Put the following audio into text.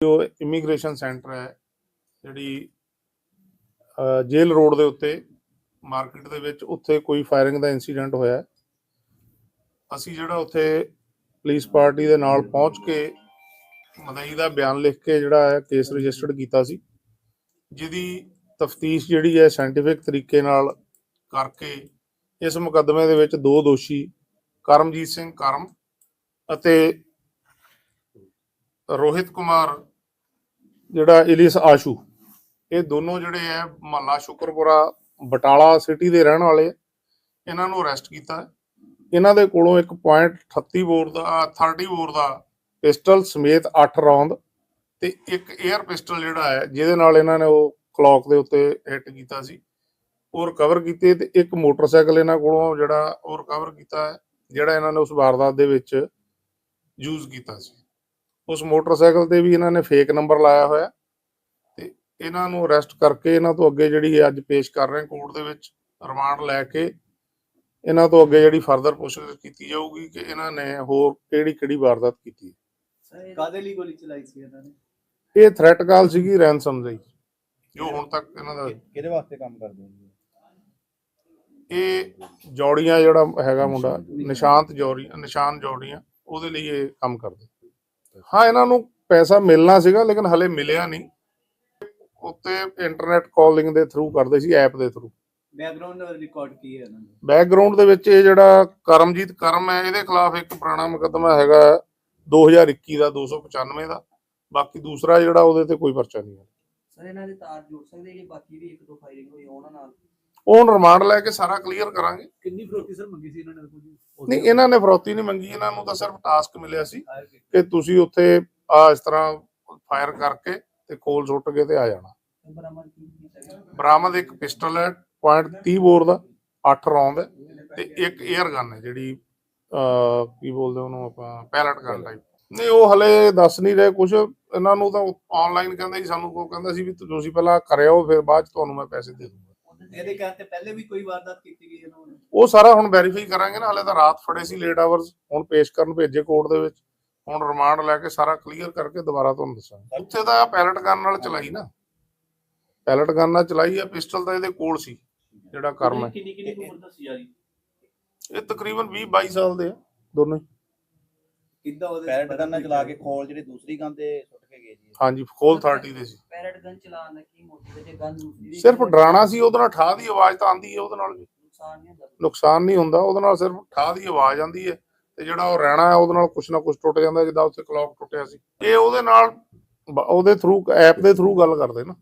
ਜੋ immigration centre ਹੈ ਜਿਹੜੀ ਅਹ, ਜੇਲ੍ਹ ਰੋਡ ਦੇ ਉੱਤੇ ਮਾਰਕੀਟ ਦੇ ਵਿੱਚ ਉੱਥੇ ਕੋਈ ਫਾਇਰਿੰਗ ਦਾ ਇਨਸੀਡੈਂਟ ਹੋਇਆ ਅਸੀਂ ਜਿਹੜਾ ਉੱਥੇ ਪੁਲਿਸ ਪਾਰਟੀ ਦੇ ਨਾਲ ਪਹੁੰਚ ਕੇ ਮਦਈ ਦਾ ਬਿਆਨ ਲਿਖ ਕੇ ਜਿਹੜਾ ਹੈ ਕੇਸ ਰਜਿਸਟਰਡ ਕੀਤਾ ਸੀ ਜਿਹਦੀ ਤਫਤੀਸ਼ ਜਿਹੜੀ ਹੈ ਸਾਇੰਟੀਫਿਕ ਤਰੀਕੇ ਨਾਲ ਕਰਕੇ ਇਸ ਮੁਕੱਦਮੇ ਦੇ ਵਿੱਚ ਦੋ ਦੋਸ਼ੀ ਕਰਮਜੀਤ ਸਿੰਘ ਕਰਮ ਅਤੇ ਰੋਹਿਤ ਕੁਮਾਰ ਜਿਹੜਾ ਇਲਿਸ ਆਸ਼ੂ, ਇਹ ਦੋਨੋਂ ਜਿਹੜੇ ਹੈ ਮਹੱਲਾ ਸ਼ੁਕਰਪੁਰਾ, ਬਟਾਲਾ ਸਿਟੀ ਦੇ ਰਹਿਣ ਵਾਲੇ ਇਹਨਾਂ ਨੂੰ ਅਰੈਸਟ ਕੀਤਾ। ਇਹਨਾਂ ਦੇ ਕੋਲੋਂ ਇੱਕ 38 ਬੋਰ ਦਾ 30 ਬੋਰ ਦਾ ਪਿਸਟਲ ਸਮੇਤ 8 ਰੌਂਦ ਤੇ ਇੱਕ 에ਅਰ ਪਿਸਟਲ ਜਿਹੜਾ ਹੈ, ਜਿਹਦੇ ਨਾਲ ਇਹਨਾਂ ਨੇ ਉਹ ਕਲੌਕ ਦੇ ਉੱਤੇ ਹਿੱਟ ਕੀਤਾ ਸੀ। ਉਹ ਰਿਕਵਰ ਕੀਤੇ ਤੇ ਇੱਕ ਮੋਟਰਸਾਈਕਲ ਇਹਨਾਂ ਕੋਲੋਂ ਜਿਹੜਾ ਉਹ ਰਿਕਵਰ ਕੀਤਾ ਹੈ, ਜਿਹੜਾ ਇਹਨਾਂ ਨੇ ਉਸ ਵਾਰਦਾਤ ਦੇ ਵਿੱਚ ਯੂਜ਼ ਕੀਤਾ ਸੀ। ਉਸ ਮੋਟਰਸਾਈਕਲ ਤੇ ਵੀ ਇਹਨਾਂ ਨੇ ਫੇਕ ਨੰਬਰ ਲਾਇਆ ਹੋਇਆ ਤੇ ਇਹਨਾਂ ਨੂੰ ਅਰੈਸਟ ਕਰਕੇ ਇਹਨਾਂ ਤੋਂ ਅੱਗੇ ਜਿਹੜੀ ਇਹ ਅੱਜ ਪੇਸ਼ ਕਰ ਰਹੇ ਕੋਰਟ ਦੇ ਵਿੱਚ ਰਿਮਾਂਡ ਲੈ ਕੇ ਇਹਨਾਂ ਤੋਂ ਅੱਗੇ ਜਿਹੜੀ ਫਰਦਰ ਪੁੱਛਗਿੱਛ ਕੀਤੀ ਜਾਊਗੀ ਕਿ ਇਹਨਾਂ ਨੇ ਹੋਰ ਕਿਹੜੀ ਕਿਹੜੀ ਵਾਰਦਾਤ ਕੀਤੀ ਕਾਦੇ ਲਈ ਗੋਲੀ ਚਲਾਈ ਸੀ ਇਹਨਾਂ ਨੇ? ਇਹ ਥ੍ਰੈਟ ਕਾਲ ਸੀਗੀ ਰੈਂਸਮ ਦੀ ਜੋ ਹੁਣ ਤੱਕ ਇਹਨਾਂ ਦਾ ਕਿਹਦੇ ਵਾਸਤੇ ਕੰਮ ਕਰਦੇ ਹੋ ਇਹ ਜੌੜੀਆਂ ਜਿਹੜਾ ਹੈਗਾ ਮੁੰਡਾ ਨਿਸ਼ਾਂਤ ਜੌੜੀ ਨਿਸ਼ਾਨ ਜੌੜੀਆਂ ਉਹਦੇ ਲਈ ਇਹ ਕੰਮ ਕਰਦੇ। ਹਾਂ ਇਹਨਾਂ ਨੂੰ ਪੈਸਾ ਮਿਲਣਾ ਸੀਗਾ ਲੇਕਿਨ ਹਲੇ ਮਿਲਿਆ ਨਹੀਂ। ਉੱਤੇ ਇੰਟਰਨੈਟ ਕਾਲਿੰਗ ਦੇ ਥਰੂ ਕਰਦੇ ਸੀ ਐਪ ਦੇ ਥਰੂ ਬੈਕਗ੍ਰਾਉਂਡ ਰਿਕਾਰਡ ਕੀ ਹੈ ਇਹਨਾਂ ਦਾ? ਬੈਕਗ੍ਰਾਉਂਡ ਦੇ ਵਿੱਚ ਇਹ ਜਿਹੜਾ ਕਰਮਜੀਤ ਕਰਮ ਹੈ ਇਹਦੇ ਖਿਲਾਫ ਇੱਕ ਪੁਰਾਣਾ ਮੁਕੱਦਮਾ ਹੈਗਾ 2021 ਦਾ 295 ਦਾ। ਬਾਕੀ ਦੂਸਰਾ ਜਿਹੜਾ ਉਹਦੇ ਤੇ ਕੋਈ ਪਰਚਾ ਨਹੀਂ ਹੈ। ਸਰ ਇਹਨਾਂ ਦੇ ਤਾਰ ਜੁੜ ਸਕਦੇ ਜਿਹੜੇ ਬਾਕੀ ਵੀ ਇੱਕ ਦੋ ਫਾਇਰਿੰਗ ਹੋਈ ਉਹਨਾਂ ਨਾਲ। ਉਹ ਹੁਣ ਰਿਮਾਂਡ ਲੈ ਕੇ ਸਾਰਾ ਕਲੀਅਰ ਕਰਾਂਗੇ। ਕਿੰਨੀ ਫਰੋਤੀ ਸਰ ਮੰਗੀ ਸੀ ਇਹਨਾਂ ਨੇ ਕੋਈ ਨਹੀਂ ਇਹਨਾਂ ਨੇ ਫਰੌਤੀ ਨਹੀਂ ਮੰਗੀ ਇਹਨਾਂ ਨੂੰ ਤਾਂ ਸਿਰਫ ਟਾਸਕ ਮਿਲਿਆ ਸੀ ਕਿ ਤੁਸੀਂ ਉੱਥੇ ਆ ਇਸ ਤਰ੍ਹਾਂ ਫਾਇਰ ਕਰਕੇ ਤੇ ਕੋਲ ਸੁੱਟ ਕੇ ਤੇ ਆ ਜਾਣਾ। ਬਰਾਮਦ ਇੱਕ ਪਿਸਟਲ ਹੈ ਪੁਆਇੰਟ 30 ਬੋਰ ਦਾ 8 ਰੌਂਦ ਹੈ ਤੇ ਇੱਕ 에ਅਰ ਗਨ ਹੈ ਜਿਹੜੀ ਕੀ ਬੋਲਦੇ ਉਹਨੂੰ ਆਪਾਂ ਪੈਲਟ ਗਨ ਟਾਈਪ ਨਹੀਂ ਉਹ ਹਲੇ ਦੱਸ ਨਹੀਂ ਰਹੇ ਕੁਝ ਇਹਨਾਂ ਨੂੰ ਤਾਂ ਆਨਲਾਈਨ ਕਹਿੰਦੇ ਸੀ ਸਾਨੂੰ ਕੋ ਕਹਿੰਦਾ ਸੀ ਵੀ ਤੁਸੀਂ ਪਹਿਲਾਂ ਕਰਿਓ ਫਿਰ ਬਾਅਦ ਚ ਤੁਹਾਨੂੰ ਮੈਂ ਪੈਸੇ ਦੇ ਦੂੰਗਾ। ਇਹਦੇ ਕਹਿਣ ਤੇ ਪਹਿਲੇ ਵੀ ਕੋਈ ਵਾਰਦਾਤ ਕੀਤੀ ਗਈ ਇਹਨਾਂ ਨੇ ਉਹ ਸਾਰਾ ਹੁਣ ਵੈਰੀਫਾਈ ਕਰਾਂਗੇ ਨਾ ਹਲੇ ਤਾਂ ਰਾਤ ਫੜੇ ਸੀ ਲੇਟ ਆਵਰਸ ਹੁਣ ਪੇਸ਼ ਕਰਨ ਭੇਜੇ ਕੋਰਟ ਦੇ ਵਿੱਚ। ਹੁਣ ਰਿਮਾਂਡ ਲੈ ਕੇ ਸਾਰਾ ਕਲੀਅਰ ਕਰਕੇ ਦੁਬਾਰਾ ਤੁਹਾਨੂੰ ਦੱਸਾਂਗੇ। ਉੱਥੇ ਤਾਂ ਪੈਲਟ ਗਨ ਨਾਲ ਚਲਾਈ ਨਾ। ਪੈਲਟ ਗਨ ਨਾਲ ਚਲਾਈ ਆ ਪਿਸਟਲ ਤਾਂ ਇਹਦੇ ਕੋਲ ਸੀ ਜਿਹੜਾ ਕਰਮ ਹੈ। ਕਿੰਨੀ ਕਿੰਨੀ ਉਮਰ ਦੱਸੀ ਜਾ ਰਹੀ ਇਹ ਤਕਰੀਬਨ 20 22 ਸਾਲ ਦੇ ਆ ਦੋਨੋਂ ਹੀ। ਕਿੱਦਾਂ ਉਹਦੇ ਪੈਰਟ ਗਨ ਚਲਾ ਕੇ ਖੋਲ ਜਿਹੜੀ ਦੂਸਰੀ ਗਨ ਤੇ ਸੁੱਟ ਕੇ ਗਏ ਜੀ ਹਾਂਜੀ ਕੋਲ 30 ਦੇ ਸੀ। ਪੈਰਟ ਗਨ ਚਲਾਉਣ ਦਾ ਕੀ ਮੋਟਿਵ ਹੈ? ਜੇ ਗਨ ਦੂਸਰੀ ਵੀ ਸਿਰਫ ਡਰਾਣਾ ਸੀ ਉਹਦੇ ਨਾਲ ਠਾਹ ਦੀ ਆਵਾਜ਼ ਤਾਂ ਆਂਦੀ ਹੈ ਉਹਦੇ ਨਾਲ ਵੀ। ਨੁਕਸਾਨ ਨਹੀਂ ਹੁੰਦਾ ਨੁਕਸਾਨ ਨਹੀਂ ਹੁੰਦਾ ਉਹਦੇ ਨਾਲ ਸਿਰਫ ਠਾਹ ਦੀ ਆਵਾਜ਼ ਆਂਦੀ ਹੈ ਤੇ ਜਿਹੜਾ ਉਹ ਰਹਿਣਾ ਹੈ ਉਹਦੇ ਨਾਲ ਕੁਛ ਨਾ ਕੁਛ ਟੁੱਟ ਜਾਂਦਾ ਜਿੱਦਾਂ ਉੱਥੇ ਕਲੌਕ ਟੁੱਟਿਆ ਸੀ। ਇਹ ਉਹਦੇ ਨਾਲ ਬ- ਉਹਦੇ ਥਰੂ ਐਪ ਦੇ ਥਰੂ ਗੱਲ ਕਰਦੇ ਨਾ।